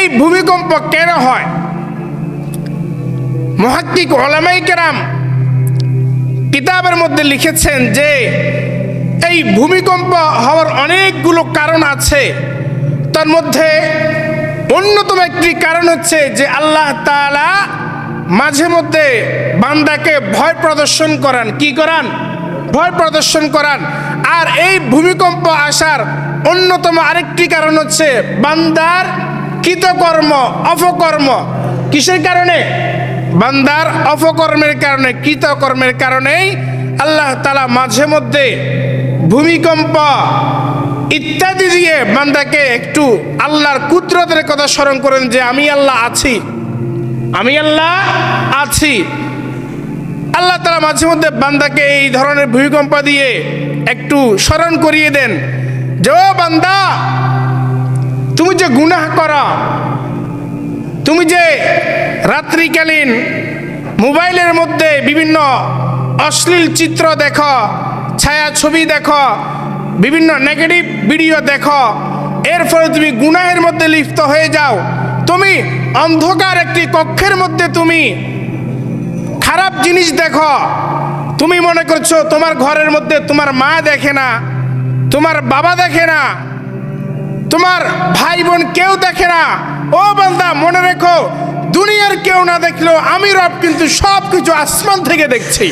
এই ভূমিকম্প কেন হয়? মহাক্কিক ওলামাই কেরাম কিতাবের মধ্যে লিখেছেন যে, এই ভূমিকম্প হওয়ার অনেকগুলো কারণ আছে। তার মধ্যে অন্যতম একটি কারণ হচ্ছে যে আল্লাহ তাআলা মাঝে মধ্যে বান্দাকে ভয় প্রদর্শন করান। কি করান? ভয় প্রদর্শন করান। আর এই ভূমিকম্প আসার অন্যতম আরেকটি কারণ হচ্ছে বান্দার কৃতকর্ম, অপকর্ম, কিসের কারণে? বান্দার অপকর্মের কারণে, কৃতকর্মের কারণেই আল্লাহ তালা মাঝে মধ্যে ভূমিকম্প ইত্যাদি দিয়ে বান্দাকে একটু আল্লাহর কুদরতের কথা স্মরণ করেন যে, আমি আল্লাহ আছি। আমি আল্লাহ আছি। আল্লাহ তালা মাঝে মধ্যে বান্দাকে এই ধরনের ভূমিকম্প দিয়ে একটু স্মরণ করিয়ে দেন যে, ও বান্দা তুমি যে গুনাহ করো, তুমি যে রাত্রিকালীন মোবাইলের মধ্যে বিভিন্ন অশ্লীল চিত্র দেখো, ছায়া ছবি দেখো, বিভিন্ন নেগেটিভ ভিডিও দেখো, এর ফলে তুমি গুনাহের মধ্যে লিপ্ত হয়ে যাও। তুমি অন্ধকার একটি কক্ষের মধ্যে তুমি খারাপ জিনিস দেখো। তুমি মনে করছ তোমার ঘরের মধ্যে তোমার মা দেখে না, তোমার বাবা দেখে না তোমার ভাই বোন কেউ দেখে না। ও বান্দা, মনে রেখো, দুনিয়ার কেউ না দেখলেও আমি রব কিন্তু সব কিছু আসমান থেকে দেখছি।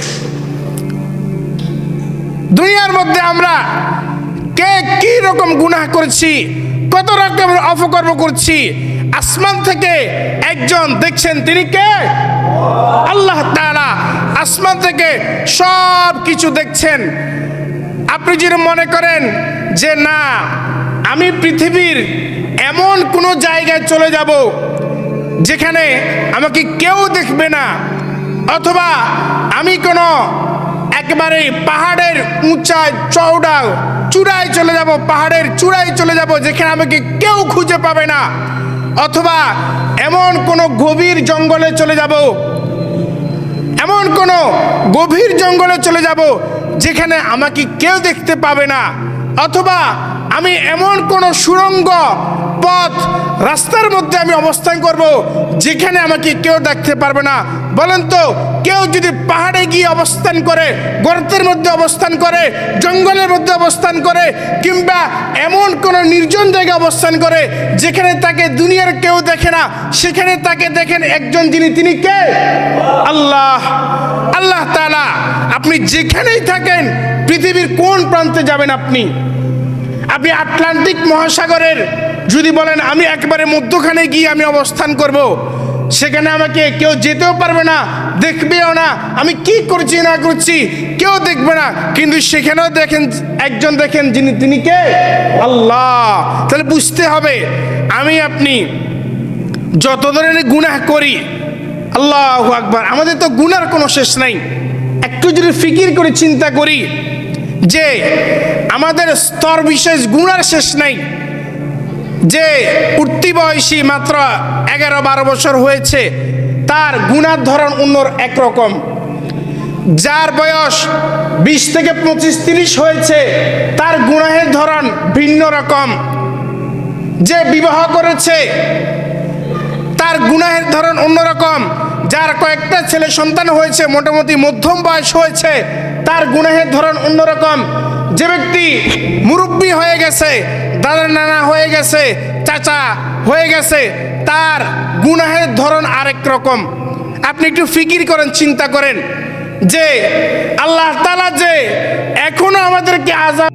দুনিয়ার মধ্যে আমরা কে কি রকম গুনাহ করছি, কত রকমের অপকর্ম করছি, আসমান থেকে একজন দেখছেন তিনি কে? আল্লাহ তাআলা আসমান থেকে সব কিছু দেখছেন। আপনি যদি মনে করেন যে না আমি পৃথিবীর এমন কোনো জায়গায় চলে যাব যেখানে আমাকে কেউ দেখবে না, অথবা আমি কোনো একেবারে পাহাড়ের উঁচায় চওড়া চূড়ায় চলে যাব, পাহাড়ের চূড়ায় চলে যাব যেখানে আমাকে কেউ খুঁজে পাবে না, অথবা এমন কোনো গভীর জঙ্গলে চলে যাব, এমন কোনো গভীর জঙ্গলে চলে যাব যেখানে আমাকে কেউ দেখতে পাবে না, অথবা আমি এমন কোনো সুড়ঙ্গ পথ রাস্তার মধ্যে আমি অবস্থান করব যেখানে আমাকে কেউ দেখতে পারবে না। বলেন তো, কেউ যদি পাহাড়ে গিয়ে অবস্থান করে, গর্তের মধ্যে অবস্থান করে, জঙ্গলের মধ্যে অবস্থান করে, কিংবা এমন কোনো নির্জন জায়গায় অবস্থান করে, যেখানে তাকে দুনিয়ার কেউ দেখে না, সেখানে তাকে দেখেন একজন যিনি, তিনি কে? আল্লাহ। আল্লাহ তাআলা, আপনি যেখানেই থাকেন, পৃথিবীর কোন প্রান্তে যাবেন আপনি? আপনি আটলান্টিক মহাসাগরের যদি বলেন, আমি একবারে মধ্যখানে গিয়ে আমি অবস্থান করব। সেখানে আমাকে কেউ যেতেও পারবে না, দেখবেও না, আমি কি করছি না করছি, কেউ দেখবে না। কিন্তু সেখানেও দেখেন, একজন দেখেন, যিনি, তিনি কে? আল্লাহ। তাহলে বুঝতে হবে, আমি আপনি যত ধরনের গুনাহ করি, আল্লাহ আকবার, আমাদের তো গুনার কোনো শেষ নাই। একটু যদি ফিকির করে চিন্তা করি যে আমাদের স্তর বিশেষ গুণার শেষ নাই। যে উঠতি বয়সী মাত্র এগারো বারো বছর হয়েছে, তার গুণার ধরন অন্য একরকম। যার বয়স বিশ থেকে পঁচিশ তিরিশ হয়েছে, তার গুণাহের ধরন ভিন্ন রকম। যে বিবাহ করেছে, তার গুনাহের ধরন অন্যরকম যার কয়েকটা ছেলে সন্তান হয়েছে, মোটামুটি মধ্যম বয়স হয়েছে তার গুনাহের ধরন অন্যরকম। যে ব্যক্তি মুরব্বী হয়ে গেছে দাদা নানা হয়ে গেছে, চাচা হয়ে গেছে, তার গুনাহের ধরন আরেক রকম। আপনি একটু ফিকির করেন, চিন্তা করেন যে আল্লাহ তালা যে এখনও আমাদেরকে আজাব